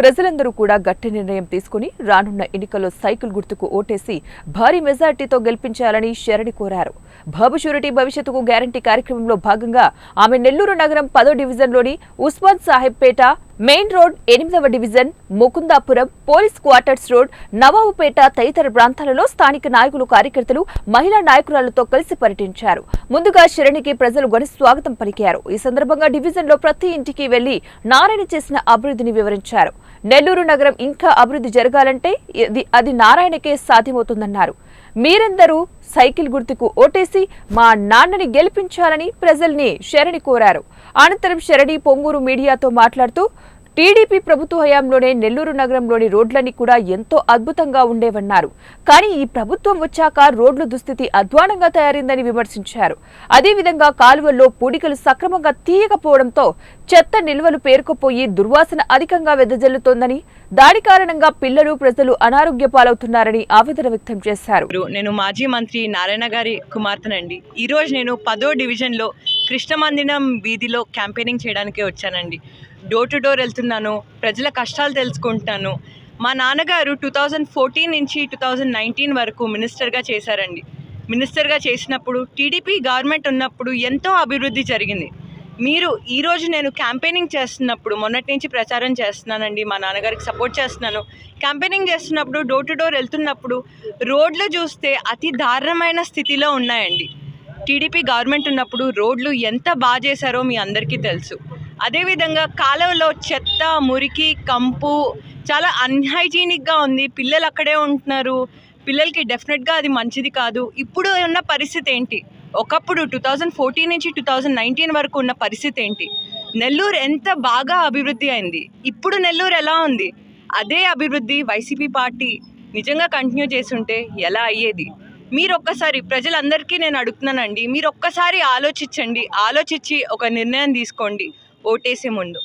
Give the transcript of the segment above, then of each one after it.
ప్రజలందరూ కూడా గట్టి నిర్ణయం తీసుకుని రానున్న ఎన్నికల్లో సైకిల్ గుర్తుకు ఓటేసి భారీ మెజార్టీతో గెలిపించాలని శరణి కోరారు. బాబు షూరిటీ భవిష్యత్తుకు గ్యారంటీ కార్యక్రమంలో భాగంగా ఆమె నెల్లూరు నగరం పదో డివిజన్లోని ఉస్మాన్ సాహెబ్ పేట మెయిన్ రోడ్ ఎనిమిదవ division Mukundapuram police quarters road Nawabpet తదితర ప్రాంతాలలో స్థానిక నాయకులు కార్యకర్తలు మహిళా నాయకురాలతో కలిసి పర్యటించారు. ముందుగా శరణికి ప్రజలు ఘన స్వాగతం పలికారు. ఈ సందర్భంగా డివిజన్లో ప్రతి ఇంటికి వెళ్ళి నారాయణ చేసిన అభివృద్ధిని వివరించారు. నెల్లూరు నగరం ఇంకా అభివృద్ధి జరగాలంటే ఇది అది నారాయణకే సాధ్యమవుతుందన్నారు. మీరందరూ సైకిల్ గుర్తుకు ఓటేసి మా నాన్నని గెలిపించాలని ప్రజల్ని శరణి కోరారు. అనంతరం శరణి పొంగూరు మీడియాతో మాట్లాడుతూ టీడీపీ ప్రభుత్వ హయాంలోనే నెల్లూరు నగరంలోని రోడ్లన్నీ కూడా ఎంతో అద్భుతంగా ఉండేవన్నారు. కానీ ఈ ప్రభుత్వం వచ్చాక రోడ్ల దుస్థితి అధ్వానంగా తయారైందని విమర్శించారు. అదేవిధంగా కాలువల్లో పూడికలు సక్రమంగా తీయకపోవడంతో చెత్త నిల్వలు పేరుకుపోయి దుర్వాసన అధికంగా వెదజల్లుతోందని దాడి కారణంగా పిల్లలు ప్రజలు అనారోగ్య పాలవుతున్నారని ఆవేదన వ్యక్తం చేశారు. నేను మాజీ మంత్రి నారాయణ గారి కుమార్తెనండి. ఈరోజు నేను పదో డివిజన్లో కృష్ణమందిరం వీధిలో క్యాంపెయినింగ్ చేయడానికి వచ్చానండి. డోర్ టు డోర్ వెళ్తున్నాను ప్రజల కష్టాలు తెలుసుకుంటున్నాను. మా నాన్నగారు టూ థౌజండ్ ఫోర్టీన్ నుంచి టూ థౌజండ్ నైన్టీన్ వరకు మినిస్టర్గా చేశారండి. మినిస్టర్గా చేసినప్పుడు టీడీపీ గవర్నమెంట్ ఉన్నప్పుడు ఎంతో అభివృద్ధి జరిగింది. మీరు ఈరోజు నేను క్యాంపెయినింగ్ చేస్తున్నప్పుడు మొన్నటి నుంచి ప్రచారం చేస్తున్నానండి మా నాన్నగారికి సపోర్ట్ చేస్తున్నాను. క్యాంపెయినింగ్ చేస్తున్నప్పుడు డోర్ టు డోర్ వెళ్తున్నప్పుడు రోడ్లు చూస్తే అతి దారుణమైన స్థితిలో ఉన్నాయండి. టీడీపీ గవర్నమెంట్ ఉన్నప్పుడు రోడ్లు ఎంత బాగా చేశారో మీ అందరికీ తెలుసు. అదేవిధంగా కాలువలో చెత్త మురికి కంపు చాలా అన్హైజీనిక్గా ఉంది. పిల్లలు అక్కడే ఉంటున్నారు. పిల్లలకి డెఫినెట్గా అది మంచిది కాదు. ఇప్పుడు ఉన్న పరిస్థితి ఏంటి? ఒకప్పుడు టూ థౌజండ్ ఫోర్టీన్ నుంచి టూ థౌజండ్ నైన్టీన్ వరకు ఉన్న పరిస్థితి ఏంటి? నెల్లూరు ఎంత బాగా అభివృద్ధి అయింది? ఇప్పుడు నెల్లూరు ఎలా ఉంది? అదే అభివృద్ధి వైసీపీ పార్టీ నిజంగా కంటిన్యూ చేస్తుంటే ఎలా అయ్యేది? మీరు ఒక్కసారి ప్రజలందరికీ నేను అడుగుతున్నానండి మీరు ఒక్కసారి ఆలోచించండి ఆలోచించి ఒక నిర్ణయం తీసుకోండి ఓటేసే ముందు.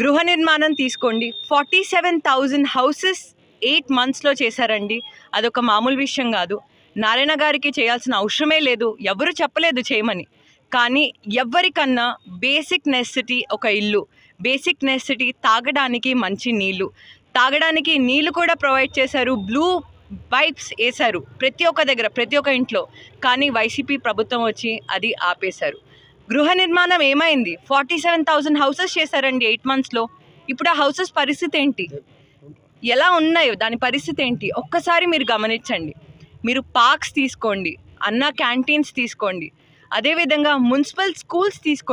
గృహ నిర్మాణం తీసుకోండి forty seven thousand houses eight మంత్స్లో చేశారండి. అదొక మామూలు విషయం కాదు. నారాయణ గారికి చేయాల్సిన అవసరమే లేదు. ఎవరు చెప్పలేదు చేయమని. కానీ ఎవరికన్నా బేసిక్ నెసిటీ ఒక ఇల్లు బేసిక్ నెసిటీ తాగడానికి మంచి నీళ్ళు. తాగడానికి నీళ్ళు కూడా ప్రొవైడ్ చేశారు. బ్లూ పైప్స్ వేశారు ప్రతి ఒక్క దగ్గర ప్రతి ఒక్క ఇంట్లో. కానీ వైసీపీ ప్రభుత్వం వచ్చి అది ఆపేశారు. గృహ నిర్మాణం ఏమైంది? ఫార్టీ సెవెన్ థౌసండ్ హౌసెస్ చేశారండి ఎయిట్ మంత్స్లో. ఇప్పుడు ఆ హౌసెస్ పరిస్థితి ఏంటి? ఎలా ఉన్నాయో? దాని పరిస్థితి ఏంటి? ఒక్కసారి మీరు గమనించండి. మీరు పార్క్స్ తీసుకోండి అన్న క్యాంటీన్స్ తీసుకోండి. అదేవిధంగా మున్సిపల్ స్కూల్స్ తీసుకోండి.